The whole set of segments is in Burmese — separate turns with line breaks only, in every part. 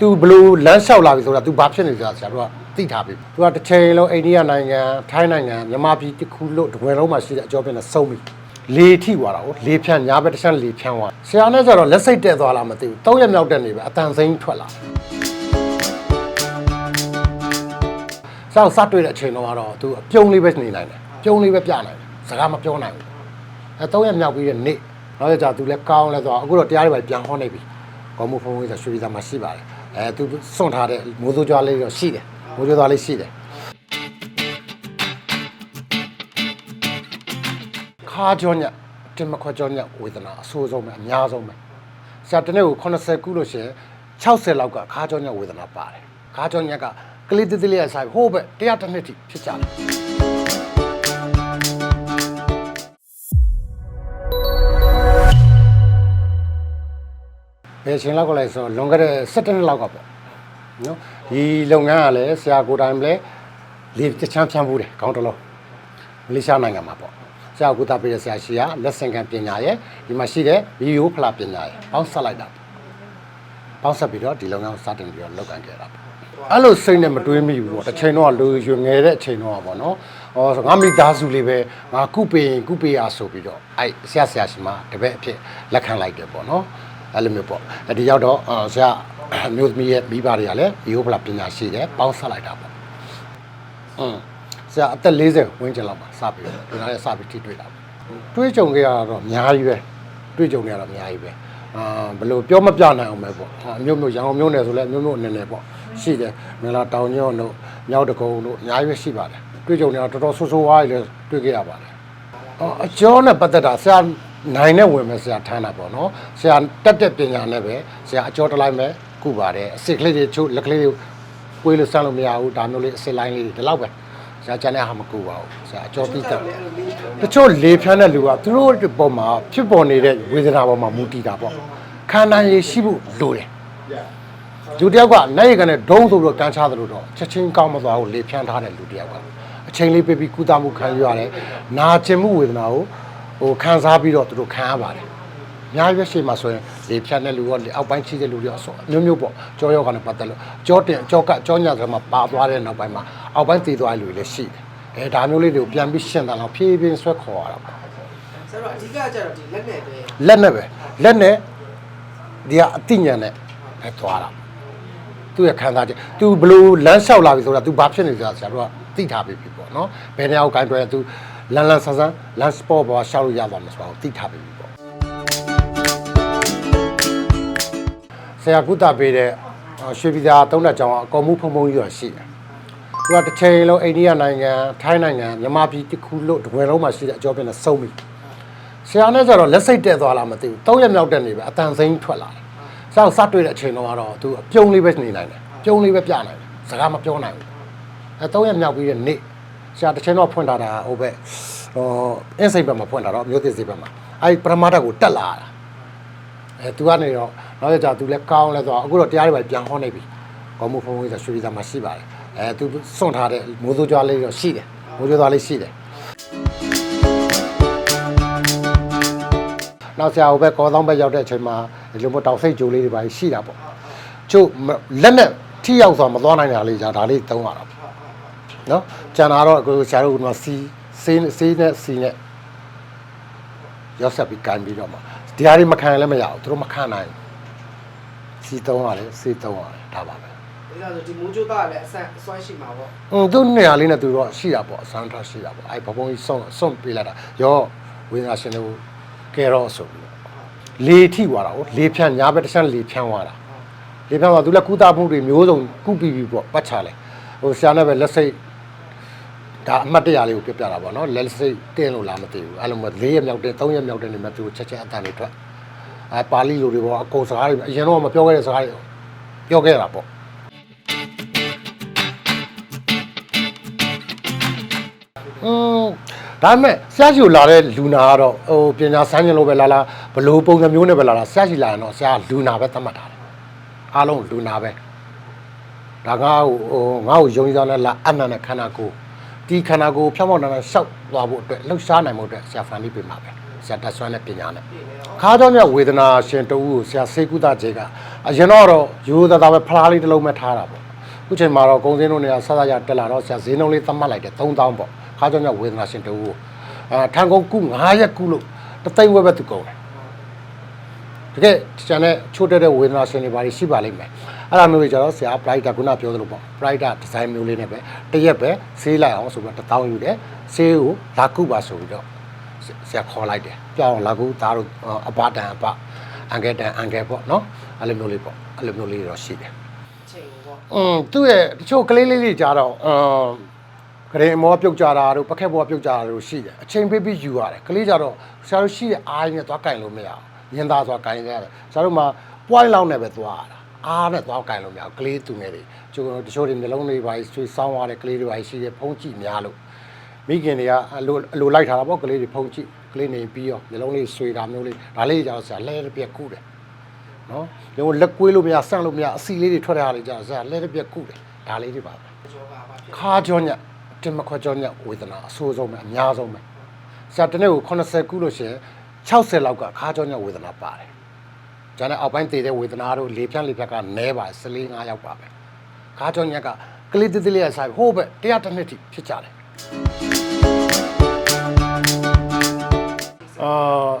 तू ဘလို့လမ်းလျှောက်လာပြီဆိုတာ तू ဘာဖြစ်နေကြဆရာတို့ကသိထားပြီ तू ကတစ်ချိန်လုံးအိန္ဒိယနိုင်ငံထိုင်းနိုင်ငံမြန်မာပြည်တစ်ခုလို့တစ်ခွင်လုံးမှာရှိတဲ့အကြောပြနဲ့စုံပြီလေထိသွားတာဟုတ်လေဖြန့်ညာဘက်တစ်ချက်လေဖြန့်သွားဆရာနဲ့ကျတော့လက်စိတ်တက်သွားလားမသိဘူးတောက်ရက်မြောက်တက်နေပဲအတန်စိမ့်ထွက်လာဆောက်စတွေ့တဲ့အချိန်တော့ကတော့ तू အပြုံးလေးပဲနေနိုင်တယ်ပြုံးလေးပဲပြနိုင်တယ်စကားမပြောနိုင်ဘူးအဲတောက်ရက်မြောက်ပြီးတဲ့နေ့နောက်ကြ तू လည်းကောင်းလဲသွားအခုတော့တရားတွေပဲပြန်ဟောနေပြီကောမှုဖုံးဝေးဆိုရွှေပြည်သာမှာရှိပါတယ် အဲ तू စွန့်ထားတဲ့မိုးစိုးကြွားလေးတော့ရှိတယ်မိုးကြွားလေးရှိတယ်ခါကြောညတင်မခွကြောညဝေဒနာအဆိုးဆုံးပဲအများဆုံးပဲဆရာတနေ့ကို80ခုလို့ရှိရင်60လောက်ကခါကြောညဝေဒနာပါတယ်ခါကြောညကကလေးတိတိလေးရဆိုင်ဟိုးပဲတရားတစ်နှစ်ထိဖြစ်ကြတယ် ဘယ်ချိန်လောက်ကလဲဆိုတော့လွန်ခဲ့တဲ့17နှစ်လောက်ကပေါ့နော်ဒီလုပ်ငန်းကလည်းဆရာကိုယ်တိုင်လည်းလေတချမ်းဖြန်းဘူးတယ်ခေါင်းတစ်လုံးမလေးရှားနိုင်ငံမှာပေါ့ဆရာကုသပေးတဲ့ဆရာရှိကလက်ဆင့်ကမ်းပညာရဲ့ဒီမှာရှိတဲ့ဗီဒီယိုဖလားပညာရဲ့ပေါင်းဆက်လိုက်တာပေါ့ပေါင်းဆက်ပြီးတော့ဒီလုပ်ငန်းကိုစတင်ပြီးတော့လုပ်ကိုင်ခဲ့တာပေါ့အဲ့လိုစိတ်နဲ့မတွေးမိဘူးပေါ့တစ်ချိန်တော့လူရွငယ်တဲ့အချိန်တော့ပေါ့နော်ဟောငါမိသားစုလေးပဲငါကုပေးရင်ကုပေးရဆိုပြီးတော့အဲ့ဆရာဆရာရှိမှတပည့်အဖြစ်လက်ခံလိုက်တယ်ပေါ့နော် အဲ့လိုမျိုးပေါ့အဲ့ဒီရောက်တော့ဆရာအမျိုးသမီးရဲ့မိဘတွေကလည်းဗီဒီယိုဖလားပညာရှိတယ်ပေါင်းဆက်လိုက်တာပေါ့อืมဆရာအသက်40ဝန်းကျင်လောက်မှာစပြီးတော့ဒီနားနဲ့စပြီးထိတွေ့တာပေါ့တွေးကြုံခဲ့ရတော့အများကြီးပဲတွေးကြုံခဲ့ရတော့အများကြီးပဲအာဘယ်လိုပြောမပြနိုင်အောင်ပဲပေါ့ဟာအမျိုးမျိုးရန်ကုန်မျိုးနယ်ဆိုလဲအမျိုးမျိုးအနေနဲ့ပေါ့ရှိတယ်မင်္ဂလာတောင်ညွန့်တို့မြောက်တကုံတို့အများကြီးပဲရှိပါတယ်တွေးကြုံနေတော့တော်တော်ဆိုးဆိုးဝါးကြီးလည်းတွေးခဲ့ရပါတယ်အော်အကျော်နဲ့ပတ်သက်တာဆရာ နိုင်နဲ့ဝင်မယ်ဆရာထမ်းတာပေါ့နော်ဆရာတက်တဲ့ပညာနဲ့ပဲဆရာအကျော်တစ်လိုက်ပဲကုပါတယ်အစစ်ကလေးတွေချို့လက်ကလေးတွေကိုယ်လို့စမ်းလို့မရဘူးဒါမျိုးလေးအစစ်လိုင်းလေးတွေဒီလောက်ပဲဆရာကျန်တဲ့ဟာမကူပါဘူးဆရာအကျော်ပြီးတော့တချို့လေဖြန်းတဲ့လူကသူတို့ဒီပုံမှာဖြစ်ပေါ်နေတဲ့ဝေဒနာပေါ်မှာမူတည်တာပေါ့ခန္ဓာရည်ရှိဖို့လိုတယ်လူတယောက်ကနိုင်ရကနဲ့ဒုံးဆိုပြီးတော့ကန်ချသလိုတော့ချက်ချင်းကောင်းမသွားဘူးလေဖြန်းထားတဲ့လူတယောက်ကအချိန်လေးပေးပြီးကုသမှုခံယူရတယ်နာကျင်မှုဝေဒနာကို ဟိုခံစားပြီးတော့သူတို့ခံရပါတယ် အများကြီးပဲရှေ့မှာဆိုရင်လေဖြတ်တဲ့လူရောလေအောက်ပိုင်းချိတဲ့လူတွေရောဆိုအမျိုးမျိုးပေါ့ကြောရောက်ကလည်းပတ်သက်လို့ကြောတင်ကြောကကြောညာဆိုမှပါသွားတဲ့နောက်ပိုင်းမှာအောက်ပိုင်းတည်သွားတဲ့လူတွေလည်းရှိတယ်အဲဒါမျိုးလေးတွေကိုပြန်ပြီးရှင်းတယ်တော့ဖြည်းဖြည်းဆွဲခေါ်ရတာပေါ့
ဆိုတော့အဓိကကျတော့ဒီလက်နဲ့ပဲ
လက်နဲ့ပဲလက်နဲ့ဒီကအတိညာနဲ့ပဲသွားတာသူ့ရဲ့ခံစားချက် तू ဘလို့လမ်းလျှောက်လာပြီဆိုတာ तू ဘာဖြစ်နေကြဆရာတို့ကသိထားပြီပြီပေါ့နော်ဘယ်နေရာကိုဂိုင်းတွဲ तू လန်လန်ဆန်းဆန်းလမ်းစပေါ့ပေါ်ရှောက်လို့ရသွားမှာဆိုတာကိုသိထားပြီပြီပေါ့ဆရာကုသပေးတဲ့အော်ရွှေပြည်သာသုံးတဲ့ကြောင်အကောင်မှုဖုံဖုံကြီးတော့ရှိတယ်။သူကတစ်ချိန်လုံးအိန္ဒိယနိုင်ငံထိုင်းနိုင်ငံမြန်မာပြည်တစ်ခုလို့တစ်ခွင်လုံးမှာရှိတဲ့အကြောပြနဲ့စုံပြီ။ဆရာနဲ့ကျတော့လက်စိတ်တက်သွားလားမသိဘူး။တောက်ရက်မြောက်တက်နေပဲအတန်စိမ့်ထွက်လာတယ်။ဆရာစတွေ့တဲ့အချိန်တော့ကတော့သူအပြုံးလေးပဲနေနိုင်တယ်။ပြုံးလေးပဲပြနိုင်တယ်။စကားမပြောနိုင်ဘူး။အဲတောက်ရက်မြောက်ပြီးတဲ့နေ့ဆ ရာတစ်ချိန်တော့ဖွင့်ထားတာဟိုဘက်ဟိုအင်းစိတ်ဘက်မှာဖွင့်တာတော့မြို့သစ်စိတ်ဘက်မှာအဲဒီပရမတ်တကိုတက်လာတာအဲသူကနေတော့နောက်ကြသူလည်းကောင်းလဲဆိုတော့အခုတော့တရားတွေပဲပြန်ဟောနေပြီကောင်းမှုဖုံးဝေးဆိုရွှေပြည်သာမှာရှိပါတယ်အဲသူစွန့်ထားတဲ့မိုးစိုးကြွားလေးတော့ရှိတယ်မိုးကြွားလေးရှိတယ်နောက်ဆရာဟိုဘက်ကောသောင်းဘက်ရောက်တဲ့အချိန်မှာဒီလိုမျိုးတောင်စိတ်ကြိုလေးတွေပါရှိတာပေါ့ချို့မလက်နဲ့ထိရောက်သွားမသွားနိုင်တာလေးじゃဒါလေးသုံးရတာပေါ့ နော်ကျန်တာတော့အခုဆရာတို့ကစီစေးစေးနဲ့စီနဲ့ရောက်ဆက်ပြီးကန်ပြီးတော့မှတရားတွေမခံရင်လည်းမရဘူးသူတို့မခံနိုင်ဘူးစီတုံးရတယ်စေတုံးရတယ်ဒါပါပဲ
ဒါဆိုဒီမိုးချိုးသားကလည်းအဆန်အစွမ်းရှိမှာပေါ့
ဟွန်းသူနေရာလေးနဲ့သူတော့ရှိတာပေါ့အစမ်းထားရှိတာပေါ့အဲဘဘုံကြီးဆုံးဆုံးပေးလိုက်တာရောဝိညာရှင်တို့ကဲတော့ဆိုပြီးတော့လေထိသွားတာဟုတ်လေဖြန့်ညာဘက်တစ်ချက်လေဖြန့်သွားတာလေဖြန့်သွားသူလည်းကုသမှုတွေမျိုးစုံကုပြီးပြီပေါ့ပတ်ချလဲဟိုဆရာနဲ့ပဲလက်စိတ် ဒါအမှတ်တရလေးကိုပြပြတာပေါ့နော်လက်စိတ်တင်းလို့လားမသိဘူးအဲ့လိုမျိုး၄ရက်မြောက်တဲ့၃ရက်မြောက်တဲ့နေမှာသူချက်ချက်အတန်တွေထွက်အဲပါဠိလိုတွေပေါ့အကုန်စကားတွေအရင်တော့မပြောခဲ့တဲ့စကားတွေပြောခဲ့တာပေါ့อืมဒါပေမဲ့ဆရာရှိကိုလာတဲ့လူနာကတော့ဟိုပညာစမ်းကျင်လို့ပဲလာလာဘလို့ပုံစံမျိုးနဲ့ပဲလာလာဆရာရှိလာရင်တော့ဆရာလူနာပဲသတ်မှတ်ထားတယ်အားလုံးလူနာပဲဒါကဟိုဟိုငါ့ကိုယုံကြည်တဲ့လာအနန္တခန္ဓာကိုယ် ဒီခန္ဓာကိုယ်ဖြောင်းဖြောင်းတန်းတန်းရှောက်သွားဖို့အတွက်လှုပ်ရှားနိုင်ဖို့အတွက်ဆရာဖန်ပြီးပြင်ပါပဲဆရာတက်ဆွမ်းတဲ့ပညာနဲ့ခါးကြောင့်မြဝေဒနာရှင်တူကိုဆရာစေကုသခြေကအရင်တော့တော့ရိုးသားသားပဲဖလားလေးတစ်လုံးပဲထားတာပေါ့အခုချိန်မှာတော့ကုန်းစင်းတို့နေရာဆဆရတက်လာတော့ဆရာဈေးနှုန်းလေးသတ်မှတ်လိုက်တယ်3000ပေါ့ခါကြောင့်ညဝေဒနာရှင်တူကိုအာထန်ကုန်ကု9ရက်ကုလို့တသိန်းဝက်ပဲသူကုန်တယ်တကယ်ကျန်တဲ့ချိုးတက်တဲ့ဝေဒနာရှင်တွေဘာတွေရှိပါလိမ့်မယ် အဲ့ဒါမျိုးတွေကျတော့ဆရာ brighter ခုနပြောသလိုပေါ့ brighter design မျိုးလေးနဲ့ပဲတရက်ပဲဆေးလိုက်အောင်ဆိုပြီးတော့1000ယူတယ်ဆေးကိုလာကုပါဆိုပြီးတော့ဆရာခေါ်လိုက်တယ်ပြောင်းလာကူသားတို့အပတန်အပအန်ကဲတန်အန်ကဲပေါ့နော်အဲ့လိုမျိုးလေးပေါ့အဲ့လိုမျိုးလေးတော့ရှိတယ်
အချိန်ပေါ့
อืมသူ့ရဲ့တချို့ကလေးလေးတွေကြတော့အမ်ဂရင်အမောပြုတ်ကြတာတို့ပကက်ဘောပြုတ်ကြတာတို့ရှိတယ်အချိန်ပေးပြီးယူရတယ်ကလေးကြတော့ဆရာတို့ရှိတဲ့အားရင်းနဲ့သွားကင်လို့မရဘူးညင်သားသွားကင်ရတယ်ဆရာတို့မှာ point လောက်နဲ့ပဲသွားရတာ အားနဲ့သွားကင်လို့မရဘူးကလေးသူငယ်တွေကျိုးတချို့တွေမျိုးလုံးတွေပါဆွေးဆောင်းသွားတဲ့ကလေးတွေပါရှိတယ်ဖုံးကြည့်များလို့မိခင်တွေကအလိုအလိုလိုက်ထားတာပေါ့ကလေးတွေဖုန်ကြည့်ကလေးနေပြီးရောမျိုးလုံးလေးဆွေတာမျိုးလေးဒါလေးကြတော့ဆရာလဲတစ်ပြက်ကုတယ်နော်ဒီလိုလက်ကွေးလို့မရဆန့်လို့မရအစီလေးတွေထွက်ရတာလေကြဆရာလဲတစ်ပြက်ကုတယ်ဒါလေးတွေပါပဲ
ကျော်ပါပါဖြစ်
ခါကြောညက်တင်မခွက်ကြောညက်ဝေဒနာအဆိုးဆုံးပဲအများဆုံးပဲဆရာတစ်နေ့ကို80ကုလို့ရှိရင်60လောက်ကခါကြောညက်ဝေဒနာပါတယ် ကျန်တဲ့အောက်ပိုင်းတည်တဲ့ဝေဒနာတို့လေဖြန့်လေဖြတ်ကနဲပါ14 5ရောက်ပါပဲခါကြောညက်ကကလေးတိတိလေးရဆိုင်ဟိုးပဲတရားတစ်နှစ်ထိဖြစ်ကြတယ်အာ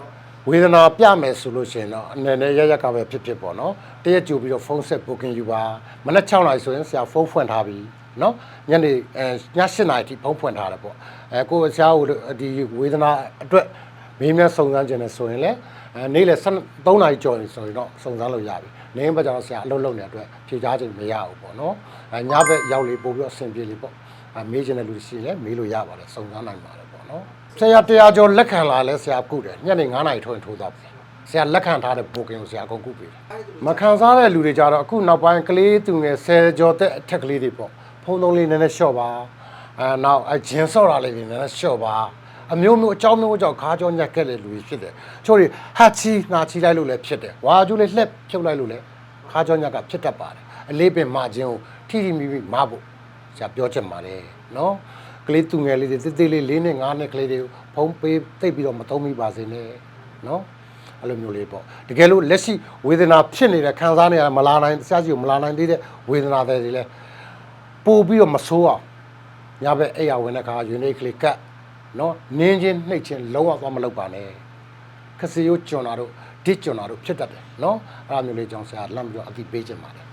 ဝေဒနာပြမယ်ဆိုလို့ရှိရင်တော့အနေနဲ့ရရက်ကပဲဖြစ်ဖြစ်ပေါ့နော်တရက်ကြိုပြီးတော့ဖုန်းဆက် booking ယူပါမနက်6နာရီဆိုရင်ဆရာဖုန်းဖွင့်ထားပြီနော်ညနေအဲည7နာရီထိဖုန်းဖွင့်ထားတယ်ပေါ့အဲကိုယ်ဆရာကိုဒီဝေဒနာအတွက် မေးမြန်းစုံစမ်းခြင်းနဲ့ဆိုရင်လည်းအဲနေ့လယ်3နာရီကျော်ရင်ဆိုရင်တော့စုံစမ်းလို့ရပြီနေဘက်ကျတော့ဆရာအလုပ်လုပ်နေတဲ့အတွက်ဖြေချခြင်းမရဘူးပေါ့နော်အဲညဘက်ရောက်လေပို့ပြီးတော့အဆင်ပြေလေပေါ့အဲမေးခြင်းတဲ့လူရှိရင်လည်းမေးလို့ရပါတယ်စုံစမ်းနိုင်ပါတယ်ပေါ့နော်ဆရာတရားကျော်လက်ခံလာလဲဆရာကုတယ်ညနေ9နာရီထိုးရင်ထိုးတော့ပြီဆရာလက်ခံထားတဲ့ပိုကင်ကိုဆရာအကုန်ကုပေးတယ်
အဲ့ဒီ
မခံစားတဲ့လူတွေကြတော့အခုနောက်ပိုင်းကလေးသူငယ်10ကျော်တဲ့အထက်ကလေးတွေပေါ့ဖုံးသုံးလေးနည်းနည်းလျှော့ပါအဲနောက်အဂျင်းဆော့တာလေးတွေနည်းနည်းလျှော့ပါ အမျိုးမျိုးအကြောင်းမျိုးကြောင့်ခါကြောညက်ခဲ့တဲ့လူတွေဖြစ်တယ်ချို့တွေဟတ်ချီနာချီလိုက်လို့လည်းဖြစ်တယ်ဝါကျူးလေးလှက်ဖြုတ်လိုက်လို့လည်းခါကြောညက်ကဖြစ်တတ်ပါတယ်အလေးပင်မခြင်းကိုထိထိမိမိမဖို့ဆရာပြောချင်ပါတယ်နော်ကလေးသူငယ်လေးတွေတိတိလေး၄နဲ့၅နဲ့ကလေးတွေကိုဖုံးပေးသိပ်ပြီးတော့မသုံးမိပါစေနဲ့နော်အဲ့လိုမျိုးလေးပေါ့တကယ်လို့လက်ရှိဝေဒနာဖြစ်နေတဲ့ခံစားနေရမလာနိုင်ဆရာကြီးကိုမလာနိုင်သေးတဲ့ဝေဒနာတွေလည်းပို့ပြီးတော့မဆိုးအောင်ညဘက်အဲ့ရဝင်တဲ့ခါယူနေကလေးကတ် နော်နင်းချင်းနှိတ်ချင်းလုံးဝသွားမလုပ်ပါနဲ့ခစီယိုကျွန်တော်တို့ဒစ်ကျွန်တော်တို့ဖြစ်တတ်တယ်နော်အဲ့လိုမျိုးလေးကြောင့်ဆရာလမ်းပြီးတော့အတိပေးချင်ပါတယ်